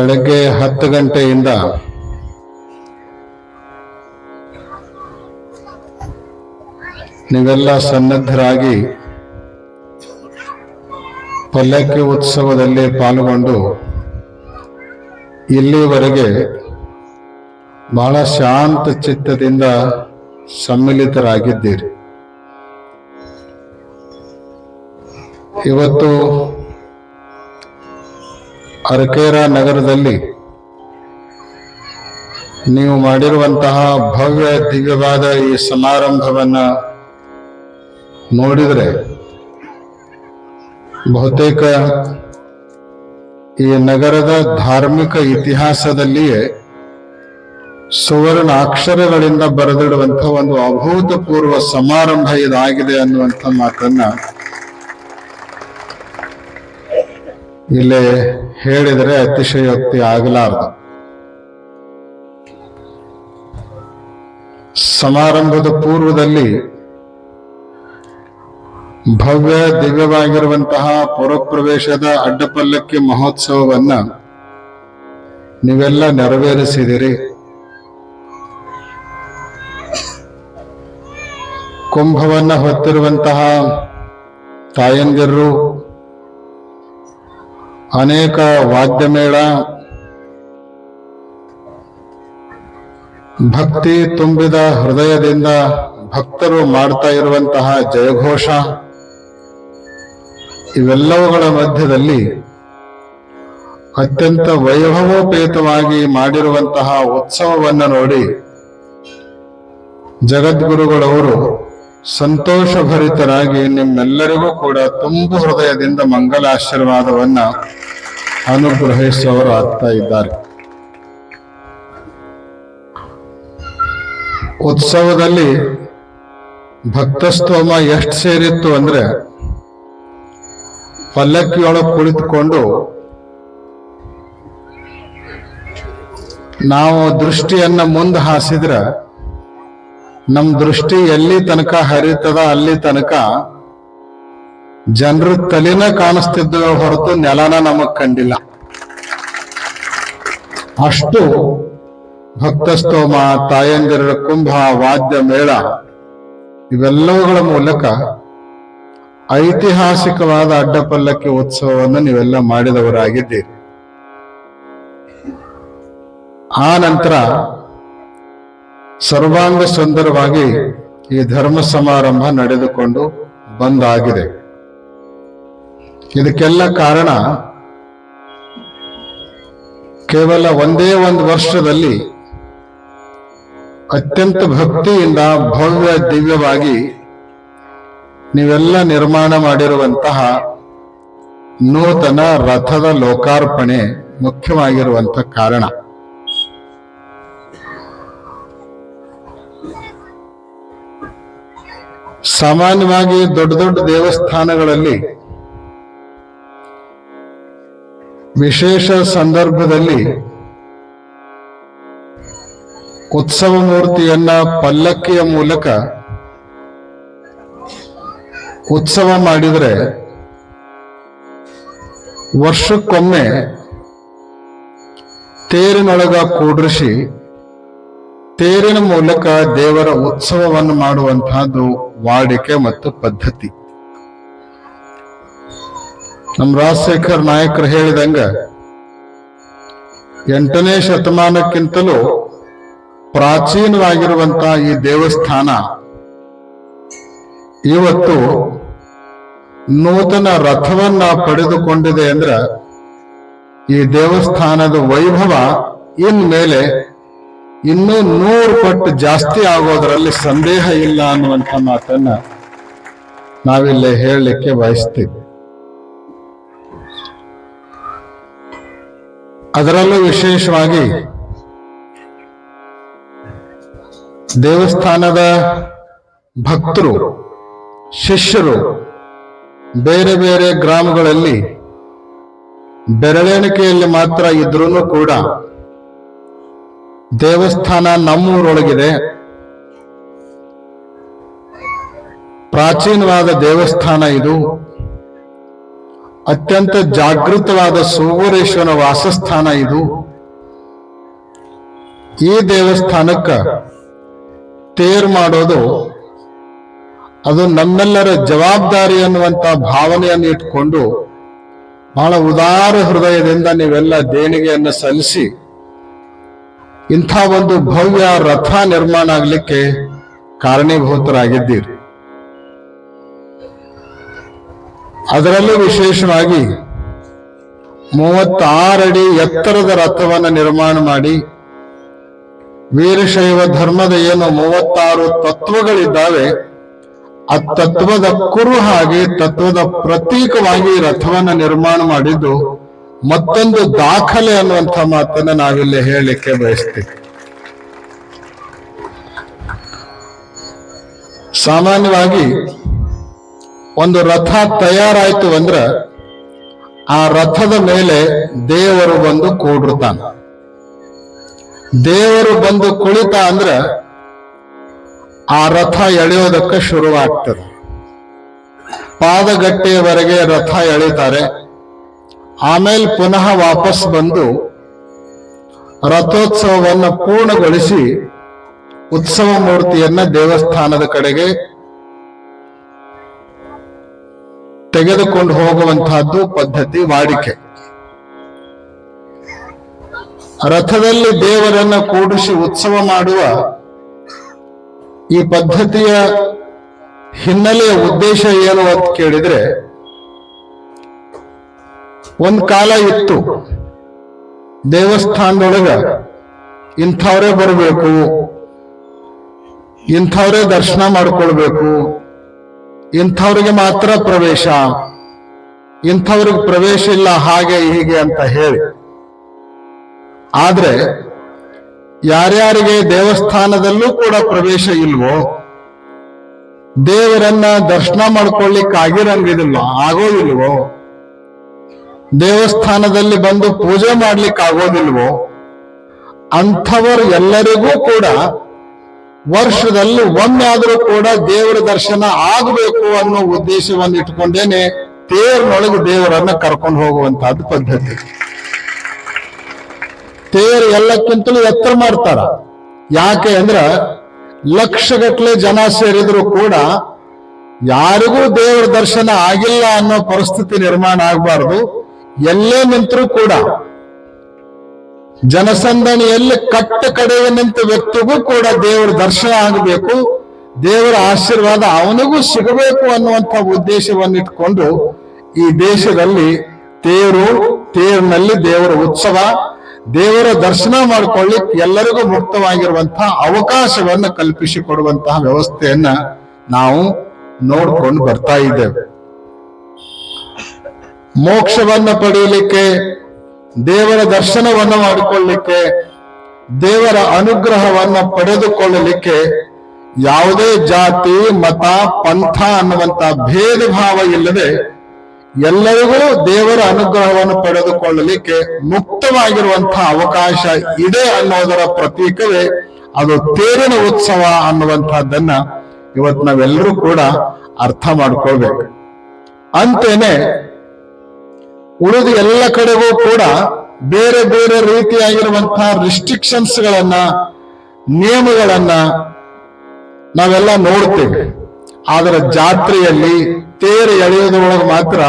ಬೆಳಗ್ಗೆ ಹತ್ತು ಗಂಟೆಯಿಂದ ನೀವೆಲ್ಲ ಸನ್ನದ್ಧರಾಗಿ ಪಲ್ಲಕ್ಕಿ ಉತ್ಸವದಲ್ಲಿ ಪಾಲ್ಗೊಂಡು ಇಲ್ಲಿವರೆಗೆ ಬಹಳ ಶಾಂತ ಚಿತ್ತದಿಂದ ಸಮ್ಮಿಲಿತರಾಗಿದ್ದೀರಿ. ಇವತ್ತು ಅರಕೇರ ನಗರದಲ್ಲಿ ನೀವು ಮಾಡಿರುವಂತಹ ಭವ್ಯ ದಿವ್ಯವಾದ ಈ ಸಮಾರಂಭವನ್ನ ನೋಡಿದರೆ ಬಹುತೇಕ ಈ ನಗರದ ಧಾರ್ಮಿಕ ಇತಿಹಾಸದಲ್ಲಿಯೇ ಸುವರ್ಣ ಅಕ್ಷರಗಳಿಂದ ಬರೆದಿಡುವಂತಹ ಒಂದು ಅಭೂತಪೂರ್ವ ಸಮಾರಂಭ ಇದಾಗಿದೆ ಅನ್ನುವಂಥ ಮಾತನ್ನ ಇಲ್ಲಿ ಹೇಳಿದರೆ ಅತಿಶಯೋಕ್ತಿ ಆಗಲಾರದು. ಸಮಾರಂಭದ ಪೂರ್ವದಲ್ಲಿ ಭವ್ಯ ದಿವ್ಯವಾಗಿರುವಂತಹ ಪುರಪ್ರವೇಶದ ಅಡ್ಡಪಲ್ಲಕ್ಕಿ ಮಹೋತ್ಸವವನ್ನ ನೀವೆಲ್ಲ ನೆರವೇರಿಸಿದಿರಿ. ಕುಂಭವನ್ನ ಹೊತ್ತಿರುವಂತಹ ತಾಯಂದಿರು ಅನೇಕ ವಾದ್ಯಮೇಳ ಭಕ್ತಿ ತುಂಬಿದ ಹೃದಯದಿಂದ ಭಕ್ತರು ಮಾಡ್ತಾ ಇರುವಂತಹ ಜಯಘೋಷ, ಇವೆಲ್ಲವುಗಳ ಮಧ್ಯದಲ್ಲಿ ಅತ್ಯಂತ ವೈಭವೋಪೇತವಾಗಿ ಮಾಡಿರುವಂತಹ ಉತ್ಸವವನ್ನು ನೋಡಿ ಜಗದ್ಗುರುಗಳವರು ಸಂತೋಷಭರಿತರಾಗಿ ನಿಮ್ಮೆಲ್ಲರಿಗೂ ಕೂಡ ತುಂಬು ಹೃದಯದಿಂದ ಮಂಗಲಾಶೀರ್ವಾದವನ್ನ ಅನುಗ್ರಹಿಸುವವರು ಆಗ್ತಾ ಇದ್ದಾರೆ. ಉತ್ಸವದಲ್ಲಿ ಭಕ್ತಸ್ತೋಮ ಎಷ್ಟು ಸೇರಿತ್ತು ಅಂದ್ರೆ ಪಲ್ಲಕ್ಕಿಯೊಳಗೆ ಕುಳಿತುಕೊಂಡು ನಾವು ದೃಷ್ಟಿಯನ್ನ ಮುಂದೆ ಹಾಸಿದ್ರೆ ನಮ್ ದೃಷ್ಟಿ ಎಲ್ಲಿ ತನಕ ಹರಿತದ ಅಲ್ಲಿ ತನಕ ಜನರ ತಲೆನ ಕಾಣಿಸ್ತಿದ್ದ ಹೊರತು ನೆಲನ ನಮಗ್ ಕಂಡಿಲ್ಲ. ಅಷ್ಟು ಭಕ್ತಸ್ತೋಮ ತಾಯಂದಿರ ಕುಂಭ, ವಾದ್ಯ ಮೇಳ ಇವೆಲ್ಲವುಗಳ ಮೂಲಕ ಐತಿಹಾಸಿಕವಾದ ಅಡ್ಡಪಲ್ಲಕ್ಕಿ ಉತ್ಸವವನ್ನು ನೀವೆಲ್ಲ ಮಾಡಿದವರಾಗಿದ್ದೀರಿ. ಆ ನಂತರ ಸರ್ವಾಂಗ ಸುಂದರವಾಗಿ ಈ ಧರ್ಮ ಸಮಾರಂಭ ನಡೆದುಕೊಂಡು ಬಂದಾಗಿದೆ. ಇದಕ್ಕೆಲ್ಲ ಕಾರಣ ಕೇವಲ ಒಂದೇ ಒಂದು ವರ್ಷದಲ್ಲಿ ಅತ್ಯಂತ ಭಕ್ತಿಯಿಂದ ಭವ್ಯ ದಿವ್ಯವಾಗಿ ನೀವೆಲ್ಲ ನಿರ್ಮಾಣ ಮಾಡಿರುವಂತಹ ನೂತನ ರಥದ ಲೋಕಾರ್ಪಣೆ ಮುಖ್ಯವಾಗಿರುವಂತ ಕಾರಣ. ಸಾಮಾನ್ಯವಾಗಿ ದೊಡ್ಡ ದೊಡ್ಡ ದೇವಸ್ಥಾನಗಳಲ್ಲಿ ವಿಶೇಷ ಸಂದರ್ಭದಲ್ಲಿ ಉತ್ಸವ ಮೂರ್ತಿಯನ್ನ ಪಲ್ಲಕ್ಕಿಯ ಮೂಲಕ ಉತ್ಸವ ಮಾಡಿದರೆ ವರ್ಷಕ್ಕೊಮ್ಮೆ ತೇರಿನೊಳಗ ಕೂಡ್ರಿಸಿ ತೇರಿನ ಮೂಲಕ ದೇವರ ಉತ್ಸವವನ್ನು ಮಾಡುವಂತಹದ್ದು ವಾಡಿಕೆ ಮತ್ತು ಪದ್ಧತಿ. ನಮ್ಮ ರಾಜಶೇಖರ್ ನಾಯಕರು ಹೇಳಿದಂಗ, ಎಂಟನೇ ಶತಮಾನಕ್ಕಿಂತಲೂ ಪ್ರಾಚೀನವಾಗಿರುವಂತಹ ಈ ದೇವಸ್ಥಾನ ಇವತ್ತು ನೂತನ ರಥವನ್ನ ಪಡೆದುಕೊಂಡಿದೆ ಅಂದ್ರೆ ಈ ದೇವಸ್ಥಾನದ ವೈಭವ ಇನ್ಮೇಲೆ ಇನ್ನೂ ನೂರು ಪಟ್ಟು ಜಾಸ್ತಿ ಆಗೋದರಲ್ಲಿ ಸಂದೇಹ ಇಲ್ಲ ಅನ್ನುವಂಥ ಮಾತನ್ನ ನಾವಿಲ್ಲಿ ಹೇಳಲಿಕ್ಕೆ ಬಯಸ್ತೀವಿ. ಅದರಲ್ಲೂ ವಿಶೇಷವಾಗಿ ದೇವಸ್ಥಾನದ ಭಕ್ತರು, ಶಿಷ್ಯರು, ಬೇರೆ ಬೇರೆ ಗ್ರಾಮಗಳಲ್ಲಿ ಬೆರಳೆಣಿಕೆಯಲ್ಲಿ ಮಾತ್ರ ಇದ್ರೂ ಕೂಡ ದೇವಸ್ಥಾನ ನಮ್ಮೂರೊಳಗಿದೆ. ಪ್ರಾಚೀನವಾದ ದೇವಸ್ಥಾನ ಇದು. ಅತ್ಯಂತ ಜಾಗೃತವಾದ ಸುವರೇಶ್ವರನ ವಾಸಸ್ಥಾನ ಇದು. ಈ ದೇವಸ್ಥಾನಕ್ಕ ತೇರ್ ಮಾಡೋದು ಅದು ನಮ್ಮೆಲ್ಲರ ಜವಾಬ್ದಾರಿ ಅನ್ನುವಂತ ಭಾವನೆಯನ್ನು ಇಟ್ಕೊಂಡು ಬಹಳ ಉದಾರ ಹೃದಯದಿಂದ ನೀವೆಲ್ಲ ದೇಣಿಗೆಯನ್ನು ಸಲ್ಲಿಸಿ ಇಂಥ ಒಂದು ಭವ್ಯ ರಥ ನಿರ್ಮಾಣ ಆಗ್ಲಿಕ್ಕೆ ಕಾರಣೀಭೂತರಾಗಿದ್ದೀರಿ. ಅದರಲ್ಲೂ ವಿಶೇಷವಾಗಿ ಮೂವತ್ತಾರಡಿ ಎತ್ತರದ ರಥವನ್ನು ನಿರ್ಮಾಣ ಮಾಡಿ ವೀರಶೈವ ಧರ್ಮದ ಏನು ಮೂವತ್ತಾರು ತತ್ವಗಳಿದ್ದಾವೆ, ಆ ತತ್ವದ ಕುರು ಹಾಗೆ ತತ್ವದ ಪ್ರತೀಕವಾಗಿ ರಥವನ್ನ ನಿರ್ಮಾಣ ಮಾಡಿದ್ದು ಮತ್ತೊಂದು ದಾಖಲೆ ಅನ್ನುವಂಥ ಮಾತನ್ನ ನಾವಿಲ್ಲಿ ಹೇಳಲಿಕ್ಕೆ ಬಯಸ್ತೀವಿ. ಸಾಮಾನ್ಯವಾಗಿ ಒಂದು ರಥ ತಯಾರಾಯ್ತು ಅಂದ್ರ ಆ ರಥದ ಮೇಲೆ ದೇವರು ಬಂದು ಕೂಡಿರ್ತಾನ. ದೇವರು ಬಂದು ಕುಳಿತ ಅಂದ್ರ ಆ ರಥ ಎಳೆಯೋದಕ್ಕೆ ಶುರುವಾಗ್ತದೆ. ಪಾದಗಟ್ಟೆಯವರೆಗೆ ರಥ ಎಳಿತಾರೆ. ಆಮೇಲೆ ಪುನಃ ವಾಪಸ್ ಬಂದು ರಥೋತ್ಸವವನ್ನು ಪೂರ್ಣಗೊಳಿಸಿ ಉತ್ಸವ ಮೂರ್ತಿಯನ್ನ ದೇವಸ್ಥಾನದ ಕಡೆಗೆ ತೆಗೆದುಕೊಂಡು ಹೋಗುವಂತಹದ್ದು ಪದ್ಧತಿ ವಾಡಿಕೆ. ರಥದಲ್ಲಿ ದೇವರನ್ನ ಕೂಡಿಸಿ ಉತ್ಸವ ಮಾಡುವ ಈ ಪದ್ಧತಿಯ ಹಿನ್ನೆಲೆಯ ಉದ್ದೇಶ ಏನು ಅಂತ ಕೇಳಿದ್ರೆ ಒಂದ್ ಕಾಲ ಇತ್ತು. ದೇವಸ್ಥಾನದೊಳಗ ಇಂಥವ್ರೇ ಬರಬೇಕು. ಇಂಥವ್ರೇ ದರ್ಶನ ಮಾಡ್ಕೊಳ್ಬೇಕು. ಇಂಥವ್ರಿಗೆ ಮಾತ್ರ ಪ್ರವೇಶ. ಇಂಥವ್ರಿಗೆ ಪ್ರವೇಶ ಇಲ್ಲ, ಹಾಗೆ ಹೀಗೆ ಅಂತ ಹೇಳಿ. ಆದ್ರೆ ಯಾರ್ಯಾರಿಗೆ ದೇವಸ್ಥಾನದಲ್ಲೂ ಕೂಡ ಪ್ರವೇಶ ಇಲ್ವೋ, ದೇವರನ್ನ ದರ್ಶನ ಮಾಡ್ಕೊಳ್ಳಿಕ್ಕೆ ಆಗಿರಂಗಿದಿಲ್ಲ ಆಗೋದಿಲ್ವೋ ದೇವಸ್ಥಾನದಲ್ಲಿ ಬಂದು ಪೂಜೆ ಮಾಡ್ಲಿಕ್ಕೆ ಆಗೋದಿಲ್ವೋ ಅಂಥವರು ಎಲ್ಲರಿಗೂ ಕೂಡ ವರ್ಷದಲ್ಲಿ ಒಮ್ಮೆ ಆದರೂ ಕೂಡ ದೇವರ ದರ್ಶನ ಆಗಬೇಕು ಅನ್ನೋ ಉದ್ದೇಶವನ್ನು ಇಟ್ಕೊಂಡೇನೆ ತೇರಿನೊಳಗೆ ದೇವರನ್ನ ಕರ್ಕೊಂಡು ಹೋಗುವಂತಹದ್ದು ಪದ್ಧತಿ. ತೇರು ಎಲ್ಲಕ್ಕಿಂತಲೂ ಎತ್ತರ ಮಾಡ್ತಾರ. ಯಾಕೆ ಅಂದ್ರ ಲಕ್ಷಗಟ್ಲೆ ಜನ ಸೇರಿದ್ರು ಕೂಡ ಯಾರಿಗೂ ದೇವರ ದರ್ಶನ ಆಗಿಲ್ಲ ಅನ್ನೋ ಪರಿಸ್ಥಿತಿ ನಿರ್ಮಾಣ ಆಗಬಾರ್ದು. ಎಲ್ಲೇ ನಿಂತರೂ ಕೂಡ ಜನಸಂದಣಿಯಲ್ಲಿ ಕಟ್ಟ ಕಡೆಯ ನಿಂತ ವ್ಯಕ್ತಿಗೂ ಕೂಡ ದೇವರ ದರ್ಶನ ಆಗಬೇಕು, ದೇವರ ಆಶೀರ್ವಾದ ಅವನಿಗೂ ಸಿಗಬೇಕು ಅನ್ನುವಂಥ ಉದ್ದೇಶವನ್ನು ಇಟ್ಕೊಂಡು ಈ ದೇಶದಲ್ಲಿ ತೇರು, ತೇರಿನಲ್ಲಿ ದೇವರ ಉತ್ಸವ, ದೇವರ ದರ್ಶನ ಮಾಡ್ಕೊಳ್ಳಿಕ್ಕೆ ಎಲ್ಲರಿಗೂ ಮುಕ್ತವಾಗಿರುವಂತಹ ಅವಕಾಶವನ್ನು ಕಲ್ಪಿಸಿಕೊಡುವಂತಹ ವ್ಯವಸ್ಥೆಯನ್ನ ನಾವು ನೋಡ್ಕೊಂಡು ಬರ್ತಾ ಇದ್ದೇವೆ. ಮೋಕ್ಷವನ್ನ ಪಡೆಯಲಿಕ್ಕೆ, ದೇವರ ದರ್ಶನವನ್ನು ಮಾಡಿಕೊಳ್ಳಲಿಕ್ಕೆ, ದೇವರ ಅನುಗ್ರಹವನ್ನ ಪಡೆದುಕೊಳ್ಳಲಿಕ್ಕೆ ಯಾವುದೇ ಜಾತಿ, ಮತ, ಪಂಥ ಅನ್ನುವಂತ ಭೇದ ಭಾವ ಇಲ್ಲದೆ ಎಲ್ಲರಿಗೂ ದೇವರ ಅನುಗ್ರಹವನ್ನು ಪಡೆದುಕೊಳ್ಳಲಿಕ್ಕೆ ಮುಕ್ತವಾಗಿರುವಂತಹ ಅವಕಾಶ ಇದೆ ಅನ್ನೋದರ ಪ್ರತೀಕವೇ ಅದು ತೇರಿನ ಉತ್ಸವ ಅನ್ನುವಂತಹದ್ದನ್ನ ಇವತ್ತು ನಾವೆಲ್ಲರೂ ಕೂಡ ಅರ್ಥ ಮಾಡ್ಕೊಳ್ಬೇಕು. ಅಂತೇನೆ ಉಳಿದ ಎಲ್ಲ ಕಡೆಗೂ ಕೂಡ ಬೇರೆ ಬೇರೆ ರೀತಿಯಾಗಿರುವಂತಹ ರಿಸ್ಟ್ರಿಕ್ಷನ್ಸ್ ಗಳನ್ನ ನಿಯಮಗಳನ್ನ ನಾವೆಲ್ಲ ನೋಡ್ತೇವೆ. ಆದ್ರೆ ಜಾತ್ರೆಯಲ್ಲಿ ತೇರು ಎಳೆಯೋದ್ರೊಳಗೆ ಮಾತ್ರ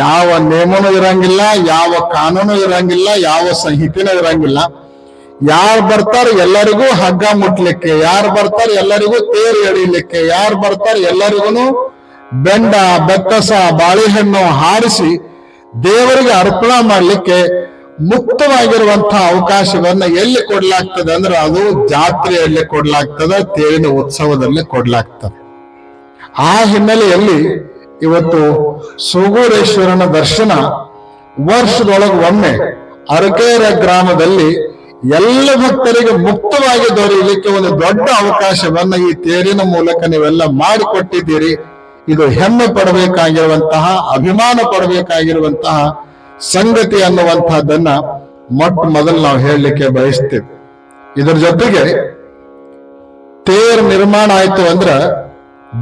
ಯಾವ ನಿಯಮನೂ ಇರಂಗಿಲ್ಲ, ಯಾವ ಕಾನೂನು ಇರಂಗಿಲ್ಲ, ಯಾವ ಸಂಹಿತೆನೂ ಇರಂಗಿಲ್ಲ. ಯಾರು ಬರ್ತಾರೆ ಎಲ್ಲರಿಗೂ ಹಗ್ಗ ಮುಟ್ಲಿಕ್ಕೆ, ಯಾರು ಬರ್ತಾರೆ ಎಲ್ಲರಿಗೂ ತೇರು ಎಳಿಲಿಕ್ಕೆ ಯಾರು ಬರ್ತಾರೆ ಎಲ್ಲರಿಗೂ ಬೆಂಡ, ಬೆತ್ತಸ, ಬಾಳೆಹಣ್ಣು ಹಾರಿಸಿ ದೇವರಿಗೆ ಅರ್ಪಣ ಮಾಡಲಿಕ್ಕೆ ಮುಕ್ತವಾಗಿರುವಂತಹ ಅವಕಾಶವನ್ನ ಎಲ್ಲಿ ಕೊಡ್ಲಾಗ್ತದೆ ಅಂದ್ರೆ ಅದು ಜಾತ್ರೆಯಲ್ಲಿ ಕೊಡ್ಲಾಗ್ತದೆ, ತೇರಿನ ಉತ್ಸವದಲ್ಲಿ ಕೊಡ್ಲಾಗ್ತದೆ. ಆ ಹಿನ್ನೆಲೆಯಲ್ಲಿ ಇವತ್ತು ಸೂಗೂರೇಶ್ವರನ ದರ್ಶನ ವರ್ಷದೊಳಗೆ ಒಮ್ಮೆ ಅರಕೇರ ಗ್ರಾಮದಲ್ಲಿ ಎಲ್ಲ ಭಕ್ತರಿಗೆ ಮುಕ್ತವಾಗಿ ದೊರೆಯಲಿಕ್ಕೆ ಒಂದು ದೊಡ್ಡ ಅವಕಾಶವನ್ನ ಈ ತೇರಿನ ಮೂಲಕ ನೀವೆಲ್ಲ ಮಾಡಿಕೊಟ್ಟಿದ್ದೀರಿ. ಇದು ಹೆಮ್ಮೆ ಪಡಬೇಕಾಗಿರುವಂತಹ, ಅಭಿಮಾನ ಪಡಬೇಕಾಗಿರುವಂತಹ ಸಂಗತಿ ಅನ್ನುವಂತಹದ್ದನ್ನ ಮೊಟ್ಟ ಮೊದಲು ನಾವು ಹೇಳಲಿಕ್ಕೆ ಬಯಸ್ತೇವೆ. ಇದರ ಜೊತೆಗೆ ತೇರ್ ನಿರ್ಮಾಣ ಆಯ್ತು ಅಂದ್ರ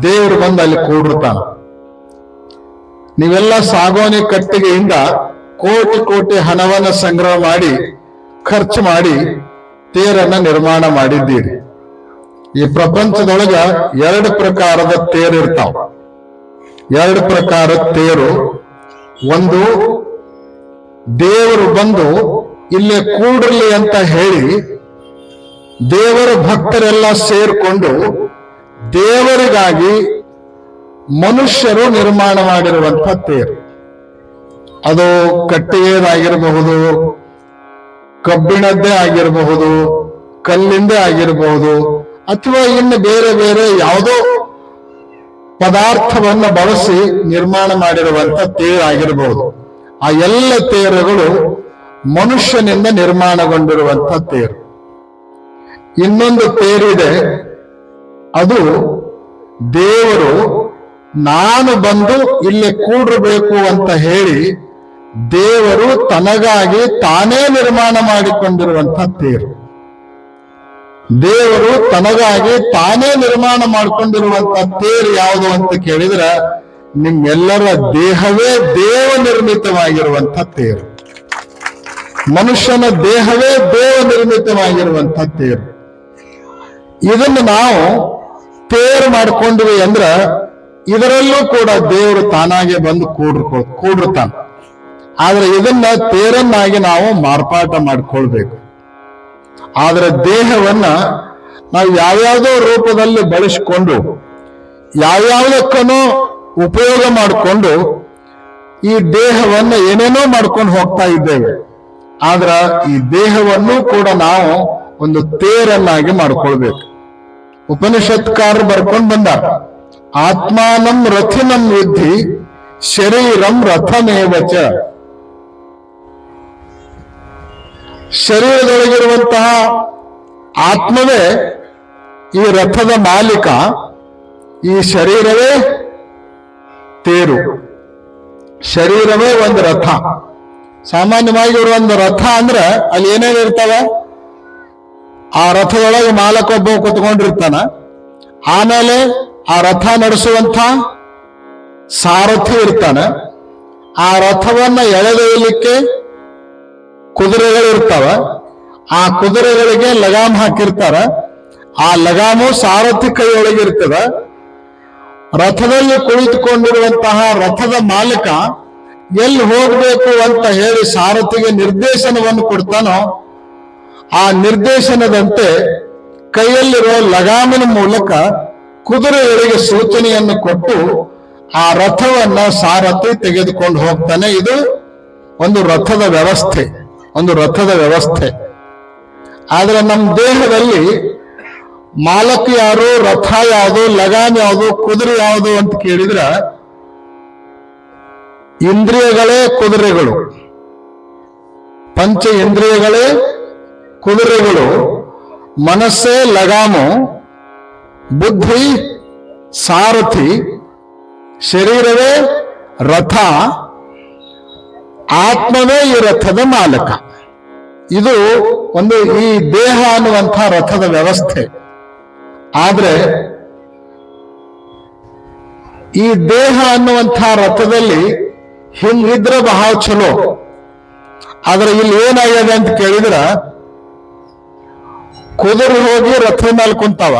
ದೇವರು ಬಂದು ಅಲ್ಲಿ ಕೂಡಿರ್ತಾನ. ನೀವೆಲ್ಲ ಸಾಗೋನಿ ಕಟ್ಟಿಗೆಯಿಂದ ಕೋಟಿ ಕೋಟಿ ಹಣವನ್ನ ಸಂಗ್ರಹ ಮಾಡಿ, ಖರ್ಚು ಮಾಡಿ ತೇರನ್ನ ನಿರ್ಮಾಣ ಮಾಡಿದ್ದೀರಿ. ಈ ಪ್ರಪಂಚದೊಳಗ ಎರಡು ಪ್ರಕಾರದ ತೇರ್ ಇರ್ತಾವ. ಎರಡು ಪ್ರಕಾರ ತೇರು. ಒಂದು, ದೇವರು ಬಂದು ಇಲ್ಲೇ ಕೂಡ್ರಲಿ ಅಂತ ಹೇಳಿ ದೇವರ ಭಕ್ತರೆಲ್ಲ ಸೇರ್ಕೊಂಡು ದೇವರಿಗಾಗಿ ಮನುಷ್ಯರು ನಿರ್ಮಾಣ ಮಾಡಿರುವಂತ ತೇರು. ಅದು ಕಟ್ಟಿಗೆಯದಾಗಿರಬಹುದು ಕಬ್ಬಿಣದ್ದೇ ಆಗಿರಬಹುದು, ಕಲ್ಲಿಂದೇ ಆಗಿರಬಹುದು, ಅಥವಾ ಇನ್ನು ಬೇರೆ ಬೇರೆ ಯಾವುದೋ ಪದಾರ್ಥವನ್ನ ಬಳಸಿ ನಿರ್ಮಾಣ ಮಾಡಿರುವಂತ ತೇರು ಆಗಿರಬಹುದು ಆ ಎಲ್ಲ ತೇರುಗಳು ಮನುಷ್ಯನಿಂದ ನಿರ್ಮಾಣಗೊಂಡಿರುವಂತ ತೇರು. ಇನ್ನೊಂದು ತೇರಿದೆ. ಅದು ದೇವರು ನಾನು ಬಂದು ಇಲ್ಲಿ ಕೂಡಬೇಕು ಅಂತ ಹೇಳಿ ದೇವರು ತನಗಾಗಿ ತಾನೇ ನಿರ್ಮಾಣ ಮಾಡಿಕೊಂಡಿರುವಂತ ತೇರು. ದೇವರು ತನಗಾಗಿ ತಾನೇ ನಿರ್ಮಾಣ ಮಾಡಿಕೊಂಡಿರುವಂತ ತೇರು ಯಾವುದು ಅಂತ ಕೇಳಿದ್ರ ನಿಮ್ಮೆಲ್ಲರ ದೇಹವೇ ದೇವ ನಿರ್ಮಿತವಾಗಿರುವಂತ ತೇರು. ಮನುಷ್ಯನ ದೇಹವೇ ದೇವ ನಿರ್ಮಿತವಾಗಿರುವಂತ ತೇರು. ಇದನ್ನು ನಾವು ತೇರು ಮಾಡ್ಕೊಂಡ್ವಿ ಅಂದ್ರ ಇದರಲ್ಲೂ ಕೂಡ ದೇವರು ತಾನಾಗೆ ಬಂದು ಕೂಡ್ರ ಕೂಡಿರ್ತಾನೆ ಆದ್ರೆ ಇದನ್ನ ತೇರನ್ನಾಗಿ ನಾವು ಮಾರ್ಪಾಟ ಮಾಡ್ಕೊಳ್ಬೇಕು. ಆದ್ರೆ ದೇಹವನ್ನ ನಾವು ಯಾವ್ಯಾವುದೋ ರೂಪದಲ್ಲಿ ಬಳಸಿಕೊಂಡು ಯಾವ್ಯಾವುದಕ್ಕೂ ಉಪಯೋಗ ಮಾಡಿಕೊಂಡು ಈ ದೇಹವನ್ನ ಏನೇನೋ ಮಾಡ್ಕೊಂಡು ಹೋಗ್ತಾ ಇದ್ದೇವೆ. ಆದ್ರ ಈ ದೇಹವನ್ನು ಕೂಡ ನಾವು ಒಂದು ತೇರನ್ನಾಗಿ ಮಾಡ್ಕೊಳ್ಬೇಕು. ಉಪನಿಷತ್ಕಾರರು ಬರ್ಕೊಂಡು ಬಂದಾರ. ಆತ್ಮಾನಂ ರಥಿನಂ ವಿದ್ಧಿ, ಶರೀರಂ ರಥಮೇವಚ ಶರೀರದೊಳಗಿರುವಂತಹ ಆತ್ಮವೇ ಈ ರಥದ ಮಾಲೀಕ. ಈ ಶರೀರವೇ ತೇರು. ಶರೀರವೇ ಒಂದು ರಥ. ಸಾಮಾನ್ಯವಾಗಿ ಇವರು ಒಂದು ರಥ ಅಂದ್ರೆ ಅಲ್ಲಿ ಏನೇನು ಇರ್ತವೆ? ಆ ರಥದೊಳಗೆ ಮಾಲಕ ಒಬ್ಬ ಕುತ್ಕೊಂಡಿರ್ತಾನ. ಆಮೇಲೆ ಆ ರಥ ನಡೆಸುವಂತ ಸಾರಥಿ ಇರ್ತಾನೆ. ಆ ರಥವನ್ನ ಎಳೆದೊಯ್ಯಲಿಕ್ಕೆ ಕುದುರೆಗಳು ಇರ್ತಾವ, ಆ ಕುದುರೆಗಳಿಗೆ ಲಗಾಮ್ ಹಾಕಿರ್ತಾರ. ಆ ಲಗಾಮು ಸಾರಥಿ ಕೈಯೊಳಗೆ ಇರ್ತದ. ರಥದಲ್ಲಿ ಕುಳಿತುಕೊಂಡಿರುವಂತಹ ರಥದ ಮಾಲೀಕ ಎಲ್ಲಿ ಹೋಗ್ಬೇಕು ಅಂತ ಹೇಳಿ ಸಾರಥಿಗೆ ನಿರ್ದೇಶನವನ್ನು ಕೊಡ್ತಾನೋ, ಆ ನಿರ್ದೇಶನದಂತೆ ಕೈಯಲ್ಲಿರುವ ಲಗಾಮಿನ ಮೂಲಕ ಕುದುರೆಗಳಿಗೆ ಸೂಚನೆಯನ್ನು ಕೊಟ್ಟು ಆ ರಥವನ್ನ ಸಾರಥಿ ತೆಗೆದುಕೊಂಡು ಹೋಗ್ತಾನೆ. ಇದು ಒಂದು ರಥದ ವ್ಯವಸ್ಥೆ. ಒಂದು ರಥದ ವ್ಯವಸ್ಥೆ. ಆದ್ರೆ ನಮ್ಮ ದೇಹದಲ್ಲಿ ಮಾಲಕ್ ಯಾರು, ರಥ ಯಾವುದು, ಲಗಾನ್ ಯಾವುದು, ಕುದುರೆ ಯಾವುದು ಅಂತ ಕೇಳಿದ್ರ ಇಂದ್ರಿಯಗಳೇ ಕುದುರೆಗಳು. ಪಂಚ ಇಂದ್ರಿಯಗಳೇ ಕುದುರೆಗಳು. ಮನಸ್ಸೇ ಲಗಾಮು, ಬುದ್ಧಿ ಸಾರಥಿ, ಶರೀರವೇ ರಥ. ಆತ್ಮವೇ ಈ ರಥದ ಮಾಲಕ. ಇದು ಒಂದು ಈ ದೇಹ ಅನ್ನುವಂಥ ರಥದ ವ್ಯವಸ್ಥೆ. ಆದ್ರೆ ಈ ದೇಹ ಅನ್ನುವಂಥ ರಥದಲ್ಲಿ ಹಿಂಗಿದ್ರೆ ಬಹಳ ಚಲೋ. ಆದ್ರೆ ಇಲ್ಲಿ ಏನಾಗಿದೆ ಅಂತ ಕೇಳಿದ್ರ, ಕುದುರೆ ಹೋಗಿ ರಥದ ಮೇಲೆ ಕುಂತಾವ.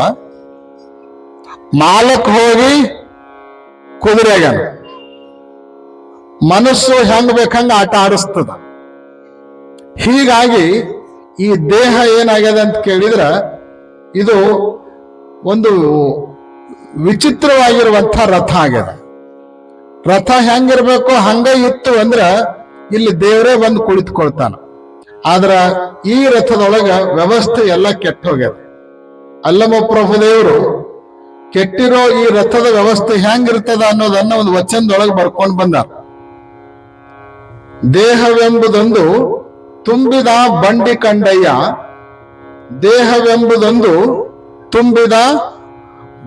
ಮಾಲಕ್ ಹೋಗಿ ಕುದುರೆ ಆಗ್ಯಾನ ಮನಸ್ಸು ಹೆಂಗ್ ಬೇಕಂಗ ಆಟ ಆಡಿಸ್ತದ. ಹೀಗಾಗಿ ಈ ದೇಹ ಏನಾಗ್ಯದ ಅಂತ ಕೇಳಿದ್ರ ಇದು ಒಂದು ವಿಚಿತ್ರವಾಗಿರುವಂಥ ರಥ ಆಗ್ಯದ. ರಥ ಹೆಂಗಿರ್ಬೇಕು ಹಂಗ ಇತ್ತು ಅಂದ್ರ ಇಲ್ಲಿ ದೇವರೇ ಬಂದು ಕುಳಿತುಕೊಳ್ತಾನ. ಆದ್ರ ಈ ರಥದೊಳಗ ವ್ಯವಸ್ಥೆ ಎಲ್ಲ ಕೆಟ್ಟ ಹೋಗ್ಯದ. ಅಲ್ಲಮ ಪ್ರಭು ದೇವರು ಕೆಟ್ಟಿರೋ ಈ ರಥದ ವ್ಯವಸ್ಥೆ ಹೆಂಗಿರ್ತದ ಅನ್ನೋದನ್ನ ಒಂದು ವಚನದೊಳಗೆ ಬರ್ಕೊಂಡು ಬಂದಾರ. ದೇಹವೆಂಬುದೊಂದು ತುಂಬಿದ ಬಂಡಿ ಕಂಡಯ್ಯ. ದೇಹವೆಂಬುದೊಂದು ತುಂಬಿದ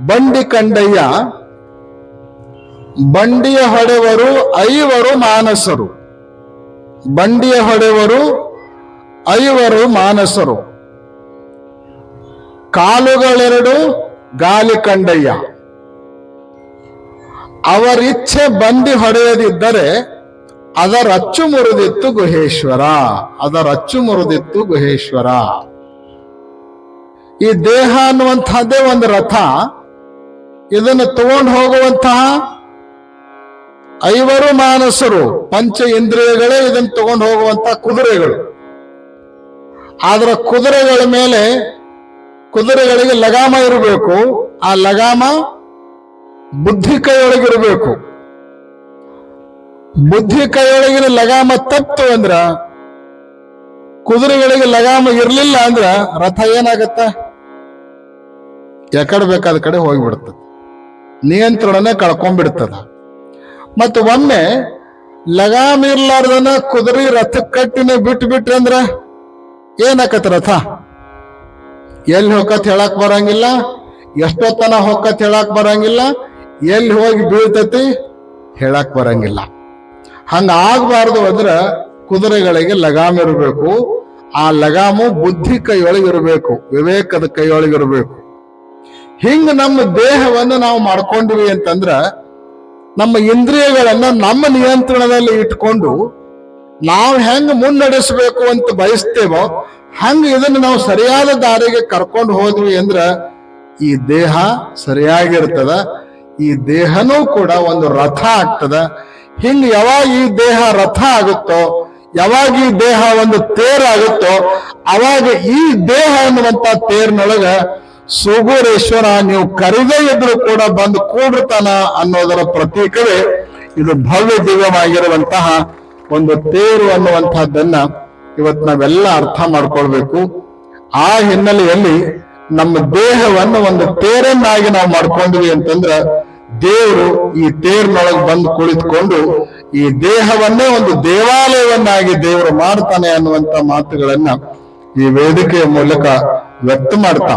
ಬಂಡಿ ಕಂಡಯ್ಯ. ಬಂಡಿಯ ಹೊಡೆವರು ಐವರು ಮಾನಸರು. ಬಂಡಿಯ ಹೊಡೆವರು ಐವರು ಮಾನಸರು. ಕಾಲುಗಳೆರಡು ಗಾಲಿ ಕಂಡಯ್ಯ. ಅವರಿಚ್ಛೆ ಬಂದಿ ಹೊಡೆಯದಿದ್ದರೆ ಅದರ ಅಚ್ಚು ಮುರಿದಿತ್ತು ಗುಹೇಶ್ವರ. ಅದರ ಅಚ್ಚು ಮುರಿದಿತ್ತು ಗುಹೇಶ್ವರ. ಈ ದೇಹ ಅನ್ನುವಂತಹದ್ದೇ ಒಂದು ರಥ. ಇದನ್ನು ತಗೊಂಡು ಹೋಗುವಂತಹ ಐವರು ಮಾನಸರು, ಪಂಚ ಇಂದ್ರಿಯಗಳೇ ಇದನ್ನು ತಗೊಂಡು ಹೋಗುವಂತಹ ಕುದುರೆಗಳು. ಆದ್ರ ಕುದುರೆಗಳ ಮೇಲೆ ಕುದುರೆಗಳಿಗೆ ಲಗಾಮ ಇರಬೇಕು. ಆ ಲಗಾಮ ಬುದ್ಧಿ ಕೈಯೊಳಗಿರಬೇಕು ಬುದ್ಧಿ ಕೈಯೊಳಗಿನ ಲಗಾಮ ತಪ್ಪು ಅಂದ್ರ, ಕುದುರೆಗಳಿಗೆ ಲಗಾಮ ಇರ್ಲಿಲ್ಲ ಅಂದ್ರ ರಥ ಏನಾಗತ್ತ? ಎಕಡೆ ಬೇಕಾದ ಕಡೆ ಹೋಗಿಬಿಡ್ತದ. ನಿಯಂತ್ರಣನೇ ಕಳ್ಕೊಂಡ್ಬಿಡ್ತದ. ಮತ್ತು ಒಮ್ಮೆ ಲಗಾಮ ಇರ್ಲಾರ್ದನ ಕುದುರೆ ರಥ ಕಟ್ಟಿನ ಬಿಟ್ಟು ಬಿಟ್ರಿ ಅಂದ್ರ ಏನಾಕತ್ ರಥ? ಎಲ್ಲಿ ಹೋಗತ್ ಹೇಳಕ್ ಬರಂಗಿಲ್ಲ, ಎಷ್ಟೊತ್ತನ ಹೊಕ್ಕತ್ ಹೇಳಕ್ ಬರಂಗಿಲ್ಲ, ಎಲ್ಲಿ ಹೋಗಿ ಬೀಳ್ತತಿ ಹೇಳಕ್ ಬರಂಗಿಲ್ಲ. ಹಂಗ ಆಗ್ಬಾರ್ದು ಅಂದ್ರ ಕುದುರೆಗಳಿಗೆ ಲಗಾಮ್ ಇರಬೇಕು. ಆ ಲಗಾಮು ಬುದ್ಧಿ ಕೈಯೊಳಗಿರಬೇಕು ವಿವೇಕದ ಕೈಯೊಳಗೆ ಇರಬೇಕು. ಹಿಂಗ ನಮ್ಮ ದೇಹವನ್ನು ನಾವು ಮಾಡ್ಕೊಂಡಿವಿ ಅಂತಂದ್ರ ನಮ್ಮ ಇಂದ್ರಿಯಗಳನ್ನ ನಮ್ಮ ನಿಯಂತ್ರಣದಲ್ಲಿ ಇಟ್ಕೊಂಡು ನಾವು ಹೆಂಗ್ ಮುನ್ನಡೆಸಬೇಕು ಅಂತ ಬಯಸ್ತೇವೋ, ಹಂಗ ಇದನ್ನ ನಾವು ಸರಿಯಾದ ದಾರಿಗೆ ಕರ್ಕೊಂಡು ಹೋದ್ವಿ ಅಂದ್ರ ಈ ದೇಹ ಸರಿಯಾಗಿರ್ತದ, ಈ ದೇಹನೂ ಕೂಡ ಒಂದು ರಥ ಆಗ್ತದ. ಹಿಂಗ್ ಯಾವಾಗ ಈ ದೇಹ ರಥ ಆಗುತ್ತೋ, ಯಾವಾಗ ಈ ದೇಹ ಒಂದು ತೇರಾಗುತ್ತೋ ಅವಾಗ ಈ ದೇಹ ಅನ್ನುವಂತ ತೇರ್ನೊಳಗ ಸುಗುರೇಶ್ವರ ನೀವು ಕರೆದೇ ಇದ್ರು ಕೂಡ ಬಂದು ಕೂಡಿರ್ತಾನ ಅನ್ನೋದರ ಪ್ರತೀಕವೇ ಇದು ಭವ್ಯ ದಿವ್ಯವಾಗಿರುವಂತಹ ಒಂದು ತೇರು ಅನ್ನುವಂತಹದ್ದನ್ನ ಇವತ್ತು ನಾವೆಲ್ಲ ಅರ್ಥ ಮಾಡ್ಕೊಳ್ಬೇಕು. ಆ ಹಿನ್ನೆಲೆಯಲ್ಲಿ ನಮ್ಮ ದೇಹವನ್ನು ಒಂದು ತೇರನ್ನಾಗಿ ನಾವು ಮಾಡ್ಕೊಂಡ್ವಿ ಅಂತಂದ್ರ ದೇವರು ಈ ತೇರ್ನೊಳಗೆ ಬಂದು ಕುಳಿತುಕೊಂಡು ಈ ದೇಹವನ್ನೇ ಒಂದು ದೇವಾಲಯವನ್ನಾಗಿ ದೇವರು ಮಾಡ್ತಾನೆ ಅನ್ನುವಂತ ಮಾತುಗಳನ್ನ ಈ ವೇದಿಕೆಯ ಮೂಲಕ ವ್ಯಕ್ತ ಮಾಡ್ತಾ